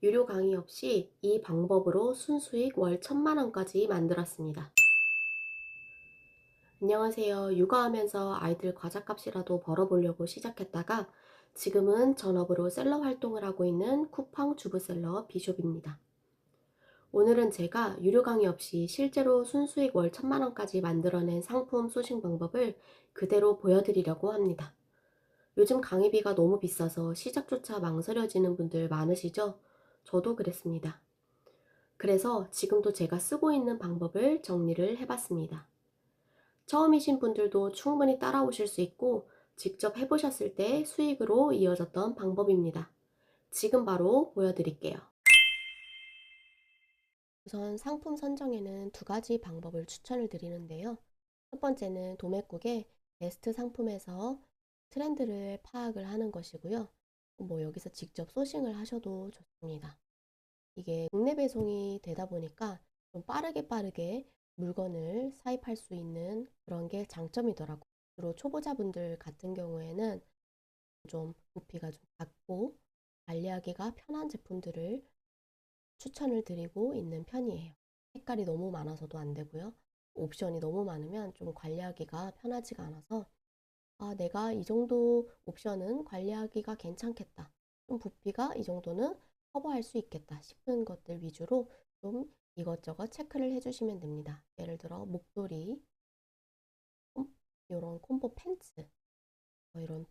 유료 강의 없이 이 방법으로 순수익 월 천만 원까지 만들었습니다. 안녕하세요. 육아하면서 아이들 과자값이라도 벌어보려고 시작했다가 지금은 전업으로 셀러 활동을 하고 있는 쿠팡 주부셀러 비숍입니다. 오늘은 제가 유료 강의 없이 실제로 순수익 월 천만 원까지 만들어낸 상품 소싱 방법을 그대로 보여드리려고 합니다. 요즘 강의비가 너무 비싸서 시작조차 망설여지는 분들 많으시죠? 저도 그랬습니다. 그래서 지금도 제가 쓰고 있는 방법을 정리를 해봤습니다. 처음이신 분들도 충분히 따라오실 수 있고 직접 해보셨을 때 수익으로 이어졌던 방법입니다. 지금 바로 보여드릴게요. 우선 상품 선정에는 두 가지 방법을 추천을 드리는데요. 첫 번째는 도매국의 베스트 상품에서 트렌드를 파악을 하는 것이고요. 뭐 여기서 직접 소싱을 하셔도 좋습니다. 이게 국내 배송이 되다 보니까 좀 빠르게 빠르게 물건을 사입할 수 있는 그런 게 장점이더라고요. 주로 초보자분들 같은 경우에는 좀 부피가 좀 작고 관리하기가 편한 제품들을 추천을 드리고 있는 편이에요. 색깔이 너무 많아서도 안 되고요. 옵션이 너무 많으면 좀 관리하기가 편하지가 않아서 아, 내가 이 정도 옵션은 관리하기가 괜찮겠다. 좀 부피가 이 정도는 커버할 수 있겠다 싶은 것들 위주로 좀 이것저것 체크를 해주시면 됩니다. 예를 들어 목도리, 이런 콤보 팬츠, 뭐 이런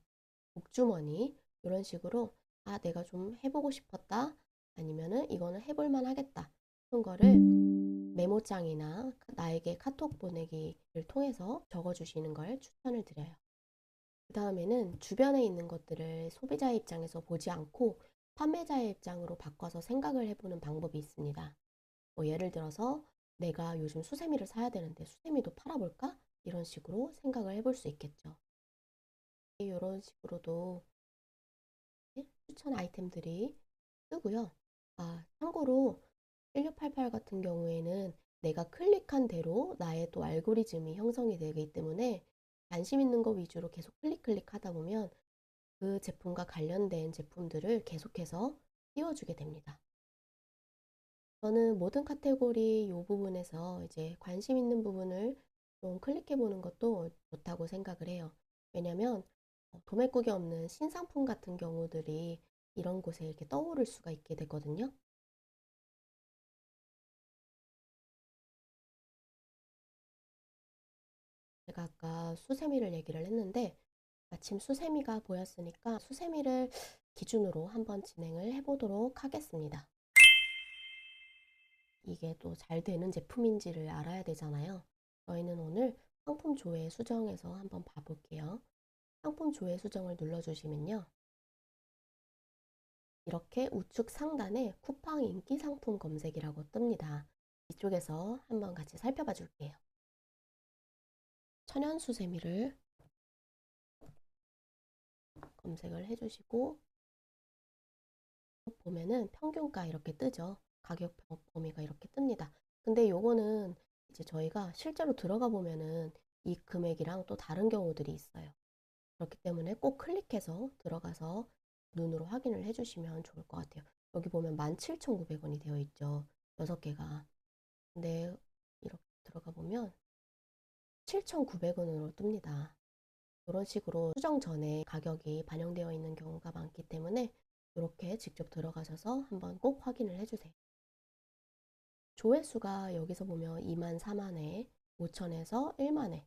목주머니 이런 식으로 아 내가 좀 해보고 싶었다 아니면은 이거는 해볼만 하겠다 그런 거를 메모장이나 나에게 카톡 보내기를 통해서 적어주시는 걸 추천을 드려요. 그 다음에는 주변에 있는 것들을 소비자의 입장에서 보지 않고 판매자의 입장으로 바꿔서 생각을 해보는 방법이 있습니다. 뭐 예를 들어서 내가 요즘 수세미를 사야 되는데 수세미도 팔아볼까? 이런 식으로 생각을 해볼 수 있겠죠. 이런 식으로도 추천 아이템들이 뜨고요. 아, 참고로 1688 같은 경우에는 내가 클릭한 대로 나의 또 알고리즘이 형성이 되기 때문에 관심 있는 거 위주로 계속 클릭 클릭 하다 보면 그 제품과 관련된 제품들을 계속해서 띄워주게 됩니다. 저는 모든 카테고리 이 부분에서 이제 관심 있는 부분을 좀 클릭해 보는 것도 좋다고 생각을 해요. 왜냐면 어, 도매국에 없는 신상품 같은 경우들이 이런 곳에 이렇게 떠오를 수가 있게 되거든요. 제가 아까 수세미를 얘기를 했는데 마침 수세미가 보였으니까 수세미를 기준으로 한번 진행을 해보도록 하겠습니다. 이게 또 잘 되는 제품인지를 알아야 되잖아요. 저희는 오늘 상품 조회 수정에서 한번 봐볼게요. 상품 조회 수정을 눌러주시면요. 이렇게 우측 상단에 쿠팡 인기 상품 검색이라고 뜹니다. 이쪽에서 한번 같이 살펴봐 줄게요. 천연수세미를 검색을 해주시고 보면은 평균가 이렇게 뜨죠. 가격 범위가 이렇게 뜹니다. 근데 요거는 이제 저희가 실제로 들어가 보면은 이 금액이랑 또 다른 경우들이 있어요. 그렇기 때문에 꼭 클릭해서 들어가서 눈으로 확인을 해주시면 좋을 것 같아요. 여기 보면 17,900원이 되어 있죠. 6개가. 근데 이렇게 들어가 보면 7,900원으로 뜹니다. 이런 식으로 수정 전에 가격이 반영되어 있는 경우가 많기 때문에 이렇게 직접 들어가셔서 한번 꼭 확인을 해주세요. 조회수가 여기서 보면 2만 4만회, 5천에서 1만회,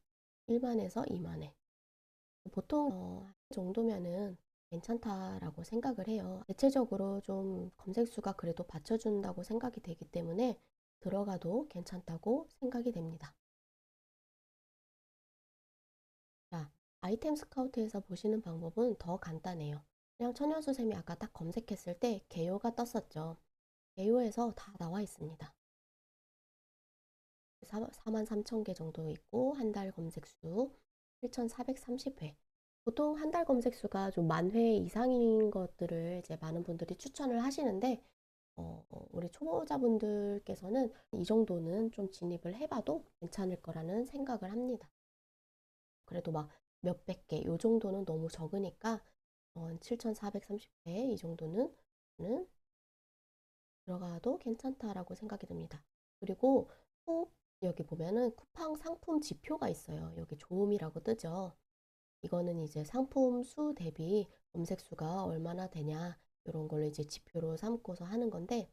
1만에서 2만회. 보통 어, 정도면은 괜찮다라고 생각을 해요. 대체적으로 좀 검색수가 그래도 받쳐준다고 생각이 되기 때문에 들어가도 괜찮다고 생각이 됩니다. 아이템 스카우트에서 보시는 방법은 더 간단해요. 그냥 천연수세미 아까 딱 검색했을 때 개요가 떴었죠. 개요에서 다 나와 있습니다. 4만 3천 개 정도 있고 한 달 검색수 7,430회. 보통 한 달 검색수가 좀 만 회 이상인 것들을 이제 많은 분들이 추천을 하시는데 어, 우리 초보자분들께서는 이 정도는 좀 진입을 해봐도 괜찮을 거라는 생각을 합니다. 그래도 막 몇백 개, 요 정도는 너무 적으니까 어, 7,430회 이 정도는 들어가도 괜찮다라고 생각이 듭니다. 그리고 또 여기 보면은 쿠팡 상품 지표가 있어요. 여기 좋음이라고 뜨죠. 이거는 이제 상품 수 대비 검색 수가 얼마나 되냐 이런 걸로 이제 지표로 삼고서 하는 건데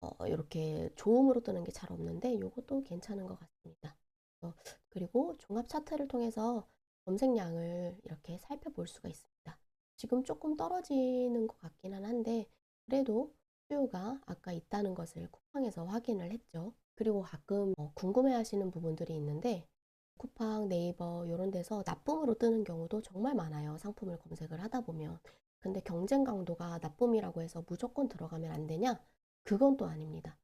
어, 이렇게 좋음으로 뜨는 게 잘 없는데 이것도 괜찮은 것 같습니다. 어, 그리고 종합 차트를 통해서 검색량을 이렇게 살펴볼 수가 있습니다. 지금 조금 떨어지는 것 같기는 한데 그래도 수요가 아까 있다는 것을 쿠팡에서 확인을 했죠. 그리고 가끔 어, 궁금해 하시는 부분들이 있는데 쿠팡, 네이버 이런 데서 나쁨으로 뜨는 경우도 정말 많아요. 상품을 검색을 하다 보면. 근데 경쟁 강도가 나쁨이라고 해서 무조건 들어가면 안 되냐? 그건 또 아닙니다.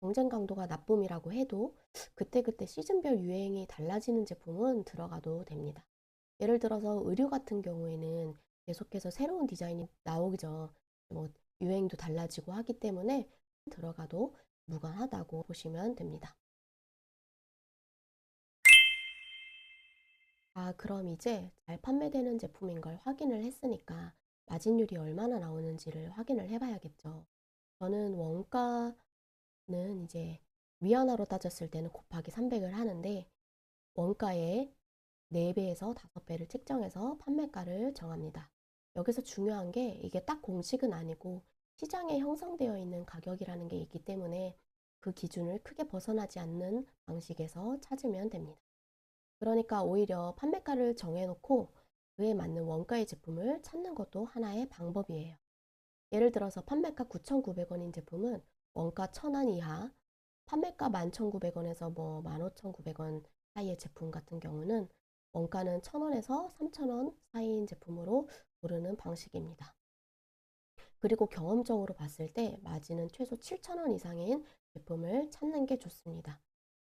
경쟁 강도가 나쁨이라고 해도 그때그때 시즌별 유행이 달라지는 제품은 들어가도 됩니다. 예를 들어서 의류 같은 경우에는 계속해서 새로운 디자인이 나오죠. 뭐 유행도 달라지고 하기 때문에 들어가도 무관하다고 보시면 됩니다. 아, 그럼 이제 잘 판매되는 제품인 걸 확인을 했으니까 마진율이 얼마나 나오는지를 확인을 해봐야겠죠. 저는 원가 는 이제 위안화로 따졌을 때는 곱하기 300을 하는데 원가의 4배에서 5배를 책정해서 판매가를 정합니다. 여기서 중요한 게 이게 딱 공식은 아니고 시장에 형성되어 있는 가격이라는 게 있기 때문에 그 기준을 크게 벗어나지 않는 방식에서 찾으면 됩니다. 그러니까 오히려 판매가를 정해놓고 그에 맞는 원가의 제품을 찾는 것도 하나의 방법이에요. 예를 들어서 판매가 9,900원인 제품은 원가 1,000원 이하, 판매가 11,900원에서 뭐 15,900원 사이의 제품 같은 경우는 원가는 1,000원에서 3,000원 사이인 제품으로 고르는 방식입니다. 그리고 경험적으로 봤을 때 마진은 최소 7,000원 이상인 제품을 찾는 게 좋습니다.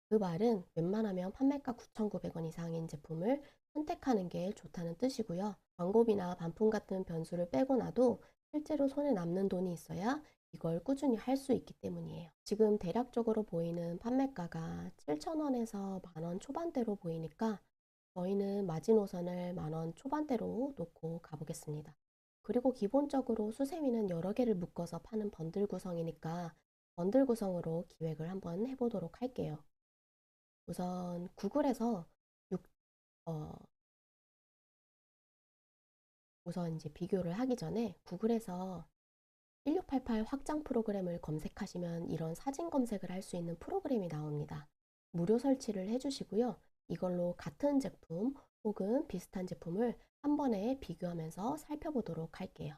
그 말은 웬만하면 판매가 9,900원 이상인 제품을 선택하는 게 좋다는 뜻이고요. 광고비나 반품 같은 변수를 빼고 나도 실제로 손에 남는 돈이 있어야 이걸 꾸준히 할 수 있기 때문이에요. 지금 대략적으로 보이는 판매가가 7,000원에서 만원 초반대로 보이니까 저희는 마지노선을 만원 초반대로 놓고 가보겠습니다. 그리고 기본적으로 수세미는 여러 개를 묶어서 파는 번들 구성이니까 번들 구성으로 기획을 한번 해보도록 할게요. 우선 구글에서 6, 어, 우선 이제 비교를 하기 전에 구글에서 1688 확장 프로그램을 검색하시면 이런 사진 검색을 할 수 있는 프로그램이 나옵니다. 무료 설치를 해주시고요. 이걸로 같은 제품 혹은 비슷한 제품을 한 번에 비교하면서 살펴보도록 할게요.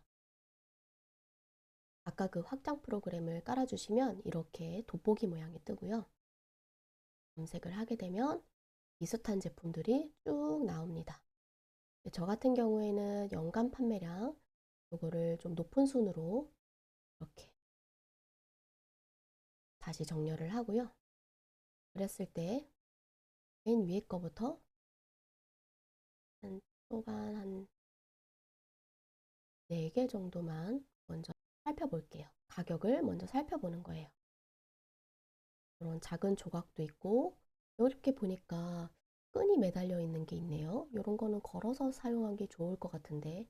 아까 그 확장 프로그램을 깔아주시면 이렇게 돋보기 모양이 뜨고요. 검색을 하게 되면 비슷한 제품들이 쭉 나옵니다. 저 같은 경우에는 연간 판매량 이거를 좀 높은 순으로 이렇게 다시 정렬을 하고요. 그랬을 때 맨 위에 거부터 한 초반 한 4개 정도만 먼저 살펴볼게요. 가격을 먼저 살펴보는 거예요. 이런 작은 조각도 있고 이렇게 보니까 끈이 매달려 있는 게 있네요. 이런 거는 걸어서 사용하기 좋을 것 같은데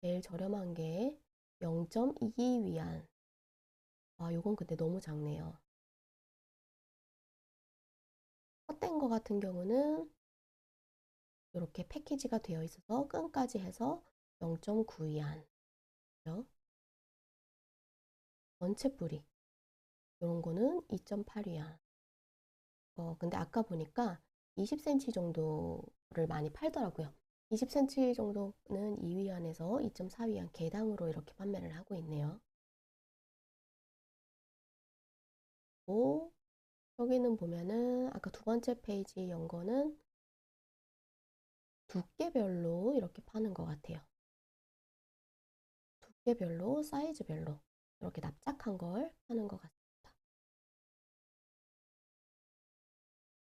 제일 저렴한 게 0.22위안. 아, 요건 근데 너무 작네요. 헛된 거 같은 경우는 이렇게 패키지가 되어 있어서 끈까지 해서 0.9위안. 전체 뿌리. 이런 거는 2.8위안. 어, 근데 아까 보니까 20cm 정도를 많이 팔더라고요 20cm 정도는 2위 안에서 2.4위 안 개당으로 이렇게 판매를 하고 있네요 오, 여기는 보면은 아까 두 번째 페이지 연 거는 두께별로 이렇게 파는 것 같아요 두께별로 사이즈별로 이렇게 납작한 걸 하는 것 같습니다.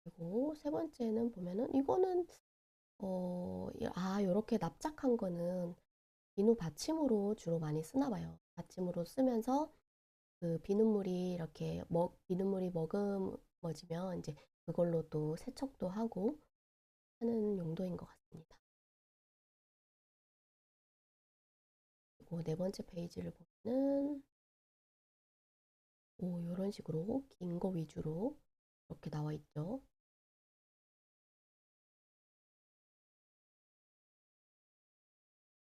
그리고 세 번째는 보면은 이거는 어, 아, 이렇게 납작한 거는 비누 받침으로 주로 많이 쓰나 봐요. 받침으로 쓰면서 그 비눗물이 이렇게 먹, 비눗물이 머금어지면 이제 그걸로 또 세척도 하고 하는 용도인 것 같습니다. 그리고 네 번째 페이지를 보면은 오, 이런 식으로 긴 거 위주로 이렇게 나와 있죠.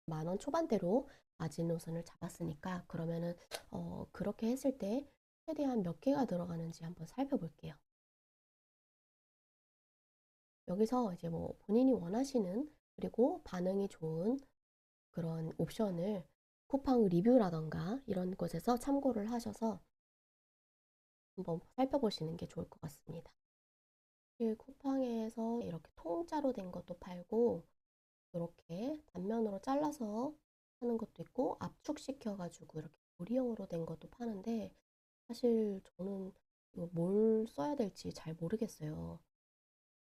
만 원 초반대로 마지노선을 잡았으니까 그러면은 어, 그렇게 했을 때 최대한 몇 개가 들어가는지 한번 살펴볼게요. 여기서 이제 뭐 본인이 원하시는 그리고 반응이 좋은 그런 옵션을 쿠팡 리뷰라던가 이런 곳에서 참고를 하셔서 한번 살펴보시는 게 좋을 것 같습니다. 쿠팡에서 이렇게 통짜로 된 것도 팔고 단면으로 잘라서 하는 것도 있고 압축시켜 가지고 이렇게 고리형으로 된 것도 파는데 사실 저는 이거 뭘 써야 될지 잘 모르겠어요.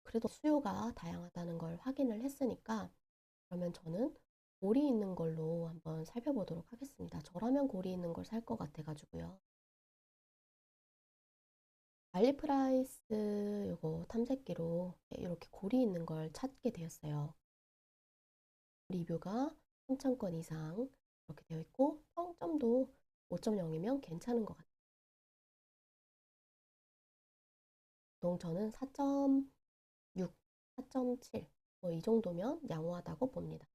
그래도 수요가 다양하다는 걸 확인을 했으니까 그러면 저는 고리 있는 걸로 한번 살펴보도록 하겠습니다. 저라면 고리 있는 걸 살 것 같아 가지고요. 알리프라이스 요거 탐색기로 이렇게 고리 있는 걸 찾게 되었어요. 리뷰가 3,000건 이상 이렇게 되어 있고 평점도 5.0이면 괜찮은 것 같아요. 보통 저는 4.6, 4.7 뭐 이 정도면 양호하다고 봅니다.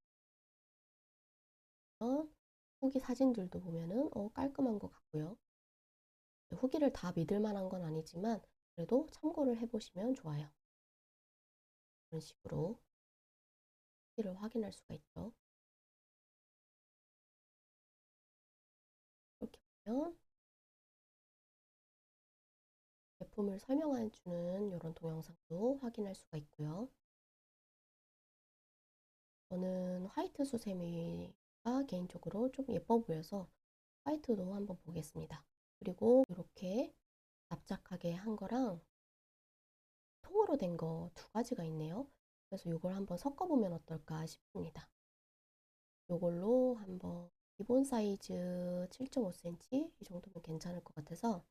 후기 사진들도 보면은 어, 깔끔한 것 같고요. 후기를 다 믿을 만한 건 아니지만 그래도 참고를 해보시면 좋아요. 이런 식으로 후기를 확인할 수가 있죠. 이렇게 보면 제품을 설명해 주는 이런 동영상도 확인할 수가 있고요. 저는 화이트 수세미가 개인적으로 좀 예뻐 보여서 화이트도 한번 보겠습니다. 그리고 이렇게 납작하게 한 거랑 통으로 된 거 두 가지가 있네요. 그래서 이걸 한번 섞어보면 어떨까 싶습니다. 이걸로 한번 기본 사이즈 7.5cm 이 정도면 괜찮을 것 같아서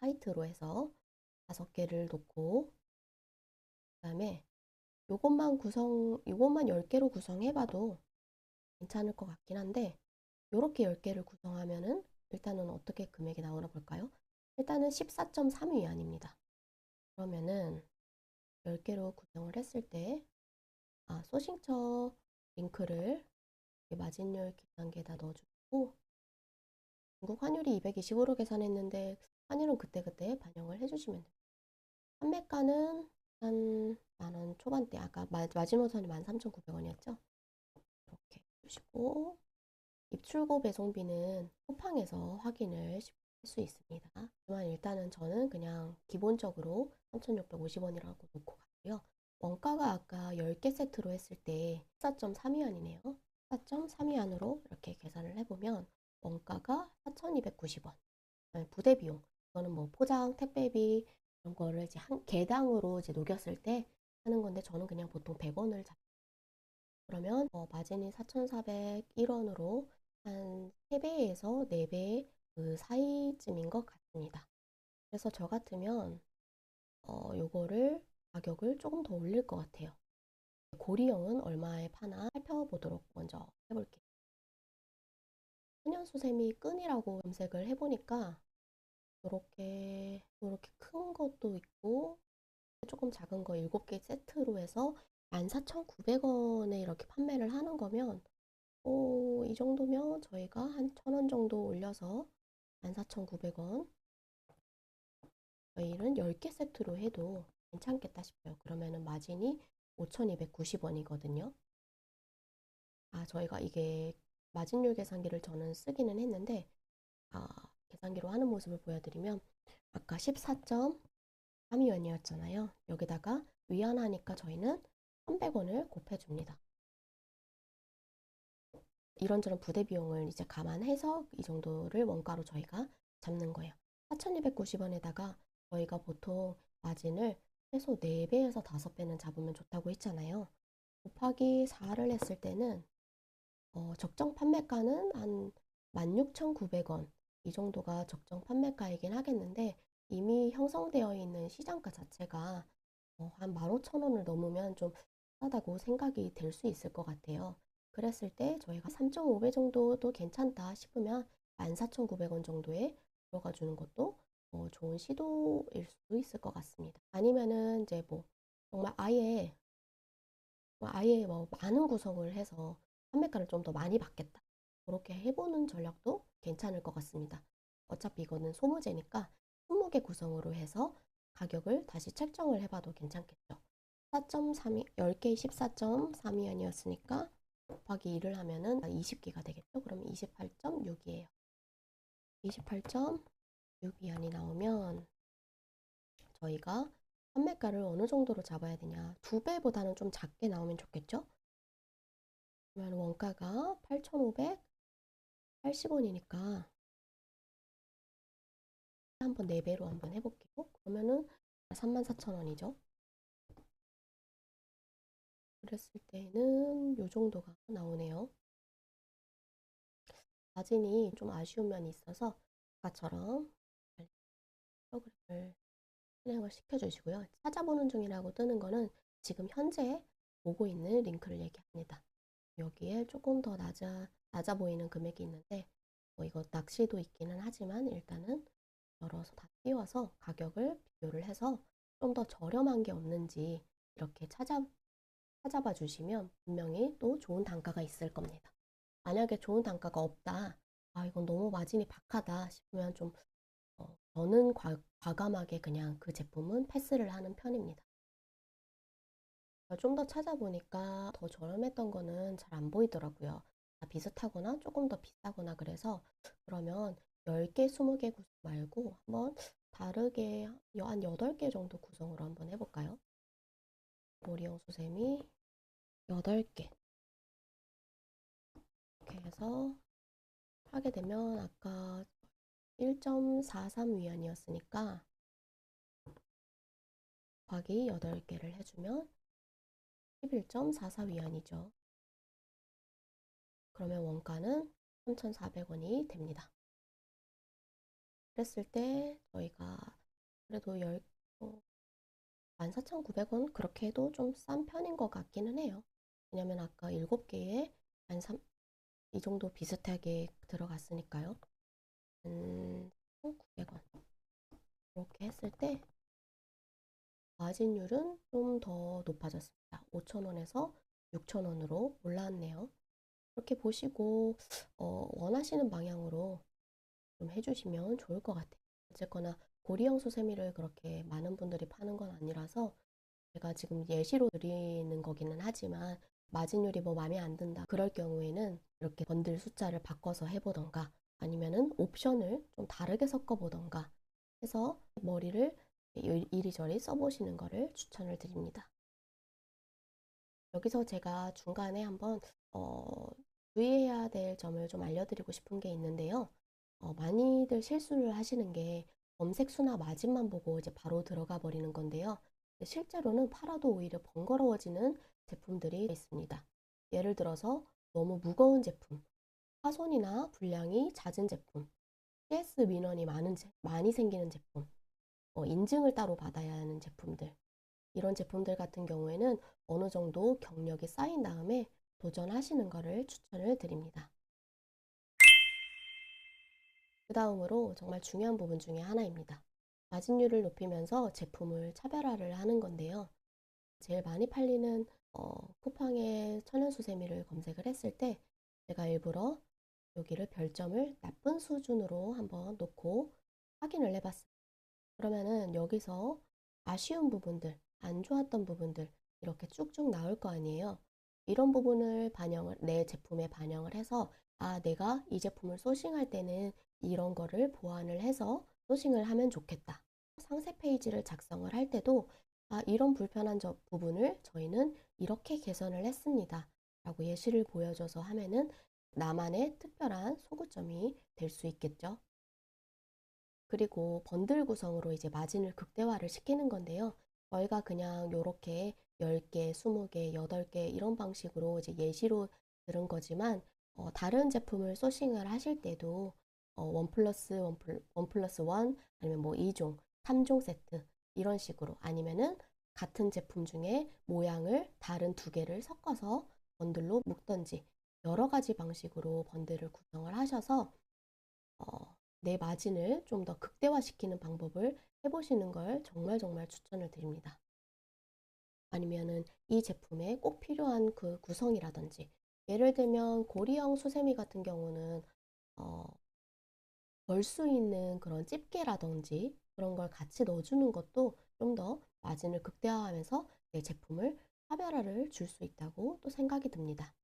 화이트로 해서 다섯 개를 놓고 그 다음에 요것만 구성, 요것만 10개로 구성해봐도 괜찮을 것 같긴 한데 요렇게 10개를 구성하면은 일단은 어떻게 금액이 나오나 볼까요? 일단은 14.3 위안입니다. 그러면은 10개로 구성을 했을 때 아, 소싱처 링크를 마진율 계산기에다 넣어주고 중국 환율이 220으로 계산했는데 환율은 그때그때 반영을 해주시면 됩니다. 판매가는 한 만원 초반대 아까 마지노선이 13,900원이었죠? 이렇게 해주시고 입출고 배송비는 쿠팡에서 확인을 할 수 있습니다. 하지만 일단은 저는 그냥 기본적으로 3,650원이라고 놓고 갔고요. 원가가 아까 10개 세트로 했을 때 14.3위안이네요. 4.3위안으로 이렇게 계산을 해보면 원가가 4,290원. 부대 비용. 이거는 뭐 포장, 택배비 이런 거를 이제 한 개당으로 이제 녹였을 때 하는 건데 저는 그냥 보통 100원을 잡. 그러면 어, 마진이 4,401원으로 한 3배에서 4배 그 사이쯤인 것 같습니다. 그래서 저 같으면 어, 요거를 가격을 조금 더 올릴 것 같아요. 고리형은 얼마에 파나 살펴보도록 먼저 해볼게요. 천연수세미 끈이라고 검색을 해보니까 이렇게 이렇게 큰 것도 있고 조금 작은 거 7개 세트로 해서 14,900원에 이렇게 판매를 하는 거면 오, 이 정도면 저희가 한천원 정도 올려서 14,900원 저희는 10개 세트로 해도 괜찮겠다 싶어요. 그러면은 마진이 5,290원이거든요. 아, 저희가 이게 마진율 계산기를 저는 쓰기는 했는데 아, 계산기로 하는 모습을 보여드리면 아까 14.3위원이었잖아요. 여기다가 위안하니까 저희는 300원을 곱해줍니다. 이런저런 부대 비용을 이제 감안해서 이 정도를 원가로 저희가 잡는 거예요. 4,290원에다가 저희가 보통 마진을 최소 4배에서 5배는 잡으면 좋다고 했잖아요. 곱하기 4를 했을 때는 어, 적정 판매가는 한 16,900원 이 정도가 적정 판매가이긴 하겠는데 이미 형성되어 있는 시장가 자체가 어, 한 15,000원을 넘으면 좀 싸다고 생각이 될 수 있을 것 같아요. 그랬을 때 저희가 3.5배 정도도 괜찮다 싶으면 14,900원 정도에 들어가 주는 것도 어, 좋은 시도일 수도 있을 것 같습니다. 아니면은 이제 뭐 정말 아예 뭐 아예 뭐 많은 구성을 해서 판매가를 좀 더 많이 받겠다. 그렇게 해보는 전략도 괜찮을 것 같습니다. 어차피 이거는 소모제니까 20개 구성으로 해서 가격을 다시 책정을 해봐도 괜찮겠죠. 4.32, 10개에 14.32원이었으니까 곱하기 2를 하면은 20개가 되겠죠. 그럼 28.6이에요. 28.6위안이 나오면 저희가 판매가를 어느 정도로 잡아야 되냐. 두 배보다는 좀 작게 나오면 좋겠죠? 그러면 원가가 8,580원이니까 한번 4배로 한번 해볼게요. 그러면은 34,000원이죠. 그랬을 때는 요 정도가 나오네요. 마진이 좀 아쉬운 면이 있어서 아까처럼 프로그램을 실행을 시켜주시고요. 찾아보는 중이라고 뜨는 거는 지금 현재 보고 있는 링크를 얘기합니다. 여기에 조금 더 낮아, 낮아 보이는 금액이 있는데 뭐 이거 낚시도 있기는 하지만 일단은 열어서 다 띄워서 가격을 비교를 해서 좀 더 저렴한 게 없는지 이렇게 찾아, 찾아봐 주시면 분명히 또 좋은 단가가 있을 겁니다. 만약에 좋은 단가가 없다, 아, 이건 너무 마진이 박하다 싶으면 좀, 어, 저는 과, 과감하게 그냥 그 제품은 패스를 하는 편입니다. 좀 더 찾아보니까 더 저렴했던 거는 잘 안 보이더라고요. 다 비슷하거나 조금 더 비싸거나 그래서 그러면 10개, 20개 구성 말고 한번 다르게 한 8개 정도 구성으로 한번 해볼까요? 모리형 수세미 8개 이렇게 해서 하게 되면 아까 1.43위안이었으니까 곱하기 8개를 해주면 11.44위안이죠. 그러면 원가는 3,400원이 됩니다. 그랬을 때 저희가 그래도 10, 어, 14,900원 그렇게 해도 좀 싼 편인 것 같기는 해요. 왜냐면 아까 7개에 한 3, 이 정도 비슷하게 들어갔으니까요. 음, 900원. 이렇게 했을 때 마진율은 좀 더 높아졌습니다. 5,000원에서 6,000원으로 올라왔네요. 이렇게 보시고 어, 원하시는 방향으로 좀 해주시면 좋을 것 같아요. 어쨌거나 고리형 수세미를 그렇게 많은 분들이 파는 건 아니라서 제가 지금 예시로 드리는 거기는 하지만 마진율이 뭐 마음에 안 든다 그럴 경우에는 이렇게 번들 숫자를 바꿔서 해보던가 아니면은 옵션을 좀 다르게 섞어보던가 해서 머리를 이리저리 써보시는 거를 추천을 드립니다. 여기서 제가 중간에 한번 어, 주의해야 될 점을 좀 알려드리고 싶은 게 있는데요. 어, 많이들 실수를 하시는 게 검색 수나 마진만 보고 이제 바로 들어가 버리는 건데요. 실제로는 팔아도 오히려 번거로워지는 제품들이 있습니다. 예를 들어서 너무 무거운 제품, 파손이나 불량이 잦은 제품, CS 민원이 많은 제, 많이 생기는 제품, 어, 인증을 따로 받아야 하는 제품들, 이런 제품들 같은 경우에는 어느 정도 경력이 쌓인 다음에 도전하시는 것을 추천을 드립니다. 그 다음으로 정말 중요한 부분 중에 하나입니다. 마진율을 높이면서 제품을 차별화를 하는 건데요. 제일 많이 팔리는 어, 쿠팡의 천연수세미를 검색을 했을 때 제가 일부러 여기를 별점을 나쁜 수준으로 한번 놓고 확인을 해봤어요. 그러면은 여기서 아쉬운 부분들, 안 좋았던 부분들 이렇게 쭉쭉 나올 거 아니에요. 이런 부분을 반영을 내 제품에 반영을 해서 아 내가 이 제품을 소싱할 때는 이런 거를 보완을 해서 소싱을 하면 좋겠다. 상세 페이지를 작성을 할 때도 아, 이런 불편한 저 부분을 저희는 이렇게 개선을 했습니다. 라고 예시를 보여줘서 하면은 나만의 특별한 소구점이 될 수 있겠죠. 그리고 번들 구성으로 이제 마진을 극대화를 시키는 건데요. 저희가 그냥 이렇게 10개, 20개, 8개 이런 방식으로 이제 예시로 들은 거지만 어, 다른 제품을 소싱을 하실 때도 어, 원 플러스 원, 원 플러스 원 아니면 뭐 2종, 3종 세트 이런 식으로 아니면은 같은 제품 중에 모양을 다른 두 개를 섞어서 번들로 묶던지 여러 가지 방식으로 번들을 구성을 하셔서 어, 내 마진을 좀 더 극대화시키는 방법을 해보시는 걸 정말 정말 추천을 드립니다. 아니면은 이 제품에 꼭 필요한 그 구성이라든지 예를 들면 고리형 수세미 같은 경우는 어, 걸수 있는 그런 집게라든지 그런 걸 같이 넣어주는 것도 좀 더 마진을 극대화하면서 내 제품을 차별화를 줄 수 있다고 또 생각이 듭니다.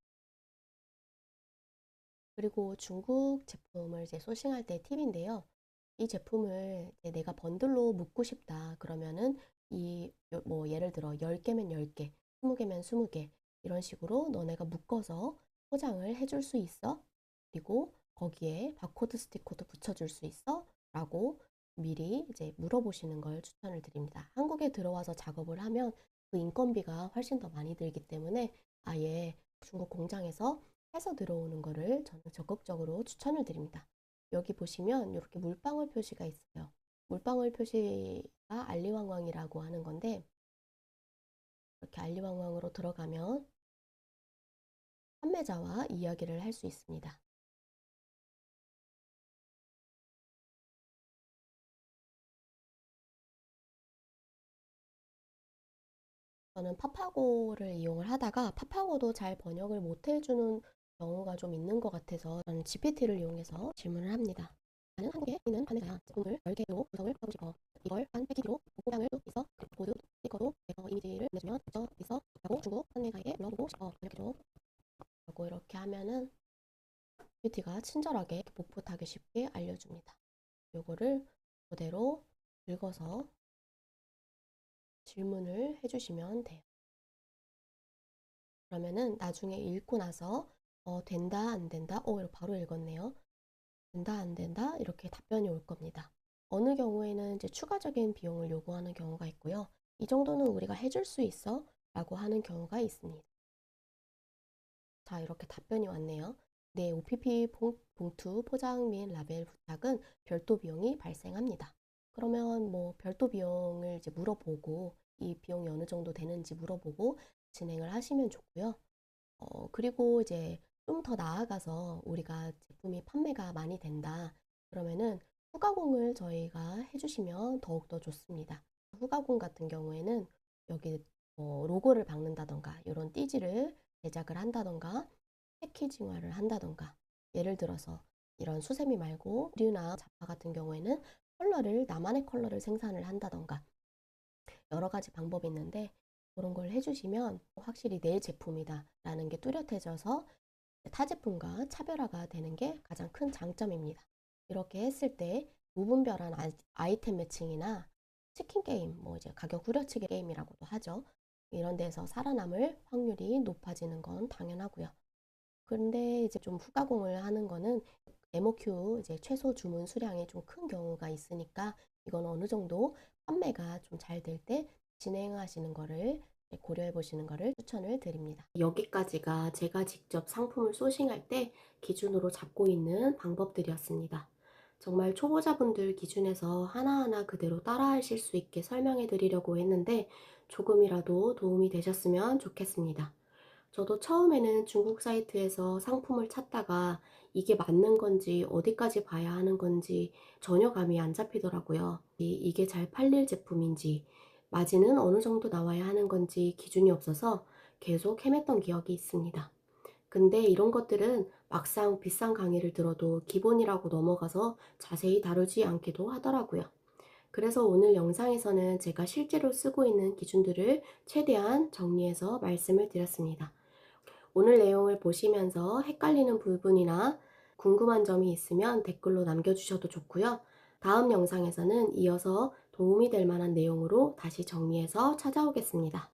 그리고 중국 제품을 이제 소싱할 때 팁인데요. 이 제품을 내가 번들로 묶고 싶다 그러면은 이 뭐 예를 들어 10개면 10개, 20개면 20개 이런 식으로 너네가 묶어서 포장을 해줄 수 있어? 그리고 거기에 바코드 스티커도 붙여줄 수 있어? 라고 미리 이제 물어보시는 걸 추천을 드립니다. 한국에 들어와서 작업을 하면 그 인건비가 훨씬 더 많이 들기 때문에 아예 중국 공장에서 해서 들어오는 거를 저는 적극적으로 추천을 드립니다. 여기 보시면 이렇게 물방울 표시가 있어요. 물방울 표시가 알리왕왕이라고 하는 건데 이렇게 알리왕왕으로 들어가면 판매자와 이야기를 할 수 있습니다. 저는 파파고를 이용을 하다가 파파고도 잘 번역을 못 해주는 경우가 좀 있는 것 같아서 저는 GPT를 이용해서 질문을 합니다. 나는 한국에 있는 판매자야. 제품을 10개로 구성을 하고 싶어. 이걸 한 패키지로 수 있어. 그리고 보드 스티커도 내가 이미지를 내주면 붙여 있어. 라고 중국 판매자에 물어보고 싶어. 번역해줘. 라고 이렇게 하면은 GPT가 친절하게 복붙하기 쉽게 알려줍니다. 요거를 그대로 읽어서 질문을 해주시면 돼요. 그러면은 나중에 읽고 나서 어, 된다, 안 된다? 어, 이거 바로 읽었네요. 된다, 안 된다? 이렇게 답변이 올 겁니다. 어느 경우에는 이제 추가적인 비용을 요구하는 경우가 있고요. 이 정도는 우리가 해줄 수 있어? 라고 하는 경우가 있습니다. 자, 이렇게 답변이 왔네요. 네, OPP 봉투 포장 및 라벨 부착은 별도 비용이 발생합니다. 그러면 뭐 별도 비용을 이제 물어보고 이 비용이 어느 정도 되는지 물어보고 진행을 하시면 좋고요. 어, 그리고 이제 좀 더 나아가서 우리가 제품이 판매가 많이 된다. 그러면은 후가공을 저희가 해주시면 더욱더 좋습니다. 후가공 같은 경우에는 여기 뭐 로고를 박는다던가 이런 띠지를 제작을 한다던가 패키징화를 한다던가 예를 들어서 이런 수세미 말고 류나 자파 같은 경우에는 컬러를 나만의 컬러를 생산을 한다던가 여러 가지 방법이 있는데 그런 걸 해주시면 확실히 내 제품이다 라는 게 뚜렷해져서 타 제품과 차별화가 되는 게 가장 큰 장점입니다. 이렇게 했을 때 무분별한 아이템 매칭이나 치킨 게임, 뭐 이제 가격 후려치기 게임이라고도 하죠. 이런 데서 살아남을 확률이 높아지는 건 당연하고요. 그런데 이제 좀 후가공을 하는 거는 MOQ 이제 최소 주문 수량이 좀 큰 경우가 있으니까 이건 어느 정도 판매가 좀 잘 될 때 진행하시는 거를 고려해 보시는 거를 추천을 드립니다. 여기까지가 제가 직접 상품을 소싱할 때 기준으로 잡고 있는 방법들이었습니다. 정말 초보자분들 기준에서 하나하나 그대로 따라 하실 수 있게 설명해 드리려고 했는데 조금이라도 도움이 되셨으면 좋겠습니다. 저도 처음에는 중국 사이트에서 상품을 찾다가 이게 맞는 건지 어디까지 봐야 하는 건지 전혀 감이 안 잡히더라고요. 이게 잘 팔릴 제품인지 마진은 어느 정도 나와야 하는 건지 기준이 없어서 계속 헤맸던 기억이 있습니다. 근데 이런 것들은 막상 비싼 강의를 들어도 기본이라고 넘어가서 자세히 다루지 않기도 하더라고요. 그래서 오늘 영상에서는 제가 실제로 쓰고 있는 기준들을 최대한 정리해서 말씀을 드렸습니다. 오늘 내용을 보시면서 헷갈리는 부분이나 궁금한 점이 있으면 댓글로 남겨주셔도 좋고요. 다음 영상에서는 이어서 도움이 될 만한 내용으로 다시 정리해서 찾아오겠습니다.